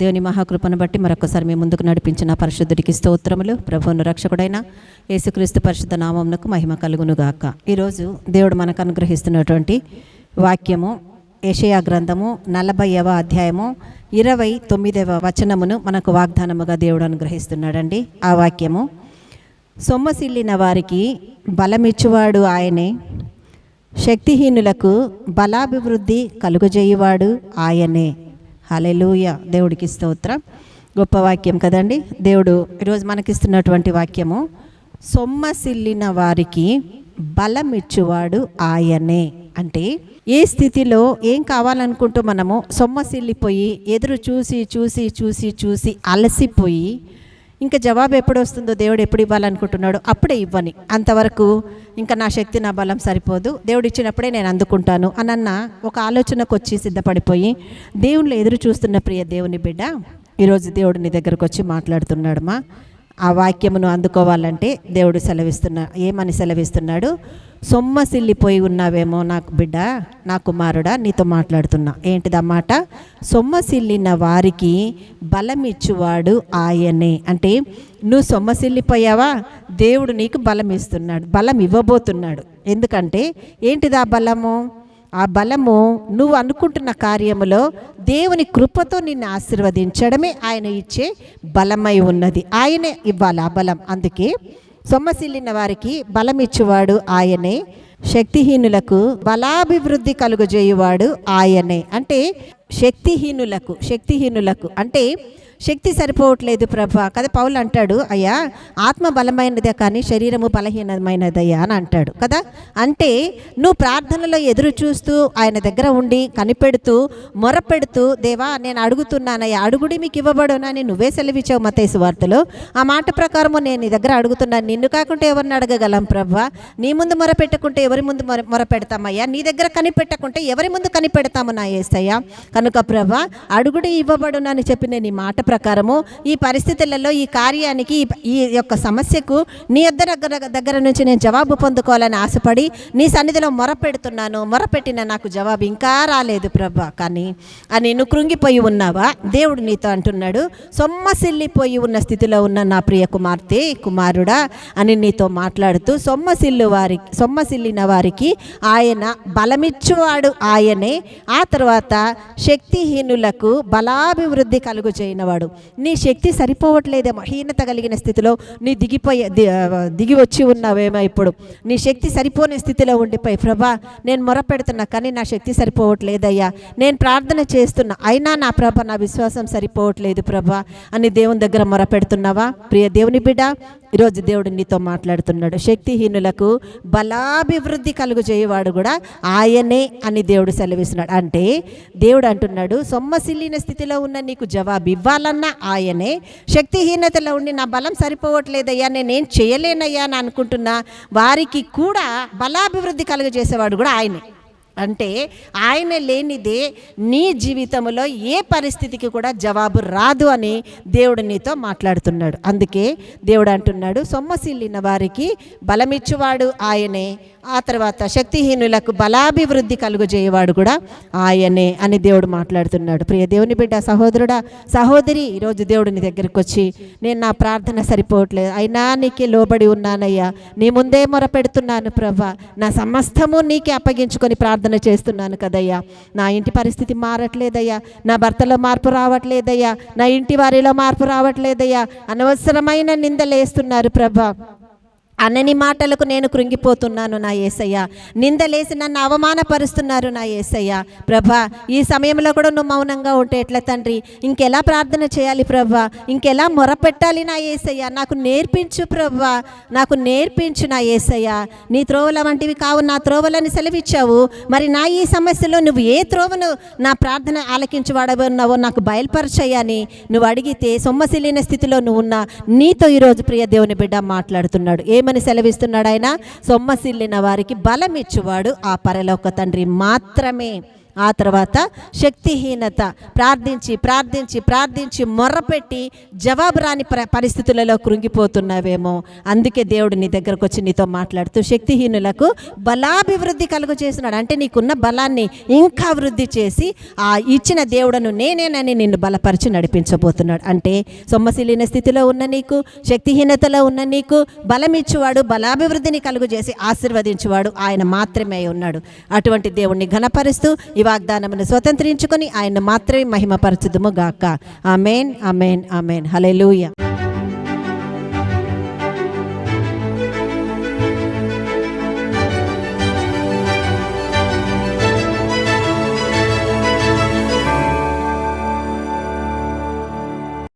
దేవుని మహాకృపను బట్టి మరొకసారి మీ ముందుకు నడిపించిన పరిశుద్ధుడికి స్తోత్రములు. ప్రభువును రక్షకుడైన యేసుక్రీస్తు పరిశుద్ధ నామమునకు మహిమ కలుగునుగాక. ఈరోజు దేవుడు మనకు అనుగ్రహిస్తున్నటువంటి వాక్యము యషయా గ్రంథము నలభైవ అధ్యాయము ఇరవై తొమ్మిదవ వచనమును మనకు వాగ్దానముగా దేవుడు అనుగ్రహిస్తున్నాడండి. ఆ వాక్యము సొమ్మసిల్లిన వారికి బలమిచ్చువాడు ఆయనే శక్తిహీనులకు బలాభివృద్ధి కలుగజేయువాడు ఆయనే. హలెలూయ దేవుడికి స్తోత్రం. గొప్ప వాక్యం కదండి. దేవుడు ఈరోజు మనకిస్తున్నటువంటి వాక్యము సొమ్మసిల్లిన వారికి బలమిచ్చువాడు ఆయనే. అంటే ఏ స్థితిలో ఏం కావాలనుకుంటూ మనము సొమ్మసిల్లిపోయి ఎదురు చూసి చూసి చూసి చూసి అలసిపోయి ఇంకా జవాబు ఎప్పుడు వస్తుందో దేవుడు ఎప్పుడు ఇవ్వాలనుకుంటున్నాడు అప్పుడే ఇవ్వని. అంతవరకు ఇంకా నా శక్తి నా బలం సరిపోదు. దేవుడు ఇచ్చినప్పుడే నేను అందుకుంటాను అనన్న ఒక ఆలోచనకు వచ్చి సిద్ధపడిపోయి దేవుళ్ళు ఎదురు చూస్తున్న ప్రియ దేవుని బిడ్డ ఈరోజు దేవుడు నీ దగ్గరకు వచ్చి మాట్లాడుతున్నాడమ్మా ఆ వాక్యమును అందుకోవాలంటే దేవుడు సెలవిస్తున్నా ఏమని సెలవిస్తున్నాడు? సొమ్మసిల్లిపోయి ఉన్నావేమో నాకు బిడ్డ నా కుమారుడా నీతో మాట్లాడుతున్నా. ఏంటిదన్నమాట సొమ్మసిల్లిన వారికి బలమిచ్చువాడు ఆయనే. అంటే నువ్వు సొమ్మసిల్లిపోయావా దేవుడు నీకు బలం ఇస్తున్నాడు బలం ఇవ్వబోతున్నాడు ఎందుకంటే ఏంటిదా బలము? ఆ బలము నువ్వు అనుకుంటున్న కార్యములో దేవుని కృపతో నిన్ను ఆశీర్వదించడమే ఆయన ఇచ్చే బలమై ఉన్నది. ఆయనే ఇవ్వాలి ఆ బలం. అందుకే సొమ్మసిల్లిన వారికి బలం ఇచ్చేవాడు ఆయనే. శక్తిహీనులకు బలాభివృద్ధి కలుగజేయువాడు ఆయనే. అంటే శక్తిహీనులకు శక్తిహీనులకు అంటే శక్తి సరిపోవట్లేదు ప్రభా. కదా పౌలు అంటాడు అయ్యా ఆత్మ బలమైనదే కానీ శరీరము బలహీనమైనదయ్యా అని అంటాడు కదా? అంటే నువ్వు ప్రార్థనలో ఎదురు చూస్తూ ఆయన దగ్గర ఉండి కనిపెడుతూ మొరపెడుతూ దేవా నేను అడుగుతున్నానయ్యా అడుగుడి మీకు ఇవ్వబడునని నువ్వే సెలవిచ్చావు మతేసు వార్తలో. ఆ మాట ప్రకారము నేను నీ దగ్గర అడుగుతున్నాను నిన్ను కాకుండా ఎవరిని అడగగలం ప్రభా? నీ ముందు మొరపెట్టుకుంటే ఎవరి ముందు మొర మొరపెడతామయ్యా? నీ దగ్గర కనిపెట్టకుంటే ఎవరి ముందు కనిపెడతాము నా ఏసయ్యా? కనుక ప్రభా అడుగుడి ఇవ్వబడునని చెప్పిన నీ మాట ప్రకారము ఈ పరిస్థితులలో ఈ కార్యానికి ఈ- యొక్క సమస్యకు నీ ఇద్దరు దగ్గర దగ్గర నుంచి నేను జవాబు పొందుకోవాలని ఆశపడి నీ సన్నిధిలో మొరపెడుతున్నాను. మొరపెట్టిన నాకు జవాబు ఇంకా రాలేదు ప్రభా. కానీ అని నువ్వు కృంగిపోయి ఉన్నావా? దేవుడు నీతో అంటున్నాడు. సొమ్మసిల్లిపోయి ఉన్న స్థితిలో ఉన్న నా ప్రియ కుమార్తె కుమారుడా అని నీతో మాట్లాడుతూ సొమ్మసిల్లు వారికి సొమ్మసిల్లిన వారికి ఆయన బలమిచ్చువాడు ఆయనే. ఆ తర్వాత శక్తిహీనులకు బలాభివృద్ధి కలుగు చేయనవాడు. నీ శక్తి సరిపోవట్లేదే హీనత కలిగిన స్థితిలో నీ దిగిపోయే దిగి వచ్చి ఉన్నావేమో ఇప్పుడు. నీ శక్తి సరిపోని స్థితిలో ఉండిపోయి ప్రభా నేను మొరపెడుతున్నా కానీ నా శక్తి సరిపోవట్లేదయ్యా. నేను ప్రార్థన చేస్తున్నా అయినా నా ప్రభ నా విశ్వాసం సరిపోవట్లేదు ప్రభా అని దేవుని దగ్గర మొరపెడుతున్నావా? ప్రియ దేవుని బిడ్డ ఈరోజు దేవుడు నీతో మాట్లాడుతున్నాడు. శక్తిహీనులకు బలాభివృద్ధి కలుగు చేయవాడు కూడా ఆయనే అని దేవుడు సెలవిస్తున్నాడు. అంటే దేవుడు అంటున్నాడు సొమ్మసిల్లిన స్థితిలో ఉన్న నీకు జవాబు ఇవ్వాలన్నా ఆయనే. శక్తిహీనతలో ఉండి నా బలం సరిపోవట్లేదయ్యా నేనేం చేయలేనయ్యా అని అనుకుంటున్నా వారికి కూడా బలాభివృద్ధి కలుగజేసేవాడు కూడా ఆయనే. అంటే ఆయన లేనిదే నీ జీవితంలో ఏ పరిస్థితికి కూడా జవాబు రాదు అని దేవుడు నీతో మాట్లాడుతున్నాడు. అందుకే దేవుడు అంటున్నాడు సొమ్మసిల్లిన వారికి బలమిచ్చువాడు ఆయనే. ఆ తర్వాత శక్తిహీనులకు బలాభివృద్ధి కలుగజేయవాడు కూడా ఆయనే అని దేవుడు మాట్లాడుతున్నాడు. ప్రియ దేవుని బిడ్డ సహోదరుడా సహోదరి ఈరోజు దేవుడిని దగ్గరికి వచ్చి నేను నా ప్రార్థన సరిపోవట్లేదు. అయినా నీకే లోబడి ఉన్నానయ్యా. నీ ముందే మొరపెడుతున్నాను ప్రభా. నా సమస్తము నీకే అప్పగించుకొని ప్రార్థన చేస్తున్నాను కదయ్యా. నా ఇంటి పరిస్థితి మారట్లేదయ్యా. నా భర్తలో మార్పు రావట్లేదయ్యా. నా ఇంటి వారిలో మార్పు రావట్లేదయ్యా. అనవసరమైన నిందలేస్తున్నారు ప్రభా. అనని మాటలకు నేను కృంగిపోతున్నాను నా ఏసయ్య. నిందలేసి నన్ను అవమానపరుస్తున్నారు నా ఏసయ్య. ప్రభా ఈ సమయంలో కూడా నువ్వు మౌనంగా ఉంటే ఎట్లా తండ్రి? ఇంకెలా ప్రార్థన చేయాలి ప్రభా? ఇంకెలా మొరపెట్టాలి నా ఏసయ్య? నాకు నేర్పించు ప్రభా. నాకు నేర్పించు నా ఏసయ్య. నీ త్రోవల వంటివి కావు నా త్రోవలని సెలవిచ్చావు. మరి నా ఈ సమస్యలో నువ్వు ఏ త్రోవను నా ప్రార్థన ఆలకించి వాడబోన్నావో నాకు బయలుపరచయ్యని నువ్వు అడిగితే సొమ్మసిలిన స్థితిలో నువ్వు ఉన్నా నీతో ఈరోజు ప్రియ దేవుని బిడ్డ మాట్లాడుతున్నాడు. ఏమని సెలవిస్తున్నాడు ఆయన. సొమ్మసిల్లిన వారికి బలమిచ్చువాడు ఆ పరలోక తండ్రి మాత్రమే. ఆ తర్వాత శక్తిహీనత ప్రార్థించి ప్రార్థించి ప్రార్థించి మొర్రపెట్టి జవాబు రాని పరిస్థితులలో కృంగిపోతున్నావేమో. అందుకే దేవుడు నీ దగ్గరకు వచ్చి నీతో మాట్లాడుతూ శక్తిహీనులకు బలాభివృద్ధి కలుగు చేసినాడు అంటే నీకున్న బలాన్ని ఇంకా వృద్ధి చేసి ఆ ఇచ్చిన దేవుడను నేనేనని నిన్ను బలపరిచి నడిపించబోతున్నాడు. అంటే సొమ్మశీలిన స్థితిలో ఉన్న నీకు శక్తిహీనతలో ఉన్న నీకు బలమిచ్చువాడు బలాభివృద్ధిని కలుగు చేసి ఆశీర్వదించువాడు ఆయన మాత్రమే ఉన్నాడు. అటువంటి దేవుణ్ణి ఘనపరుస్తూ ఈ వాగ్దానమును స్వతంత్రించుకొని ఆయన మాత్రమే మహిమపరచుదుము గాక. Amen amen amen. హల్లెలూయా.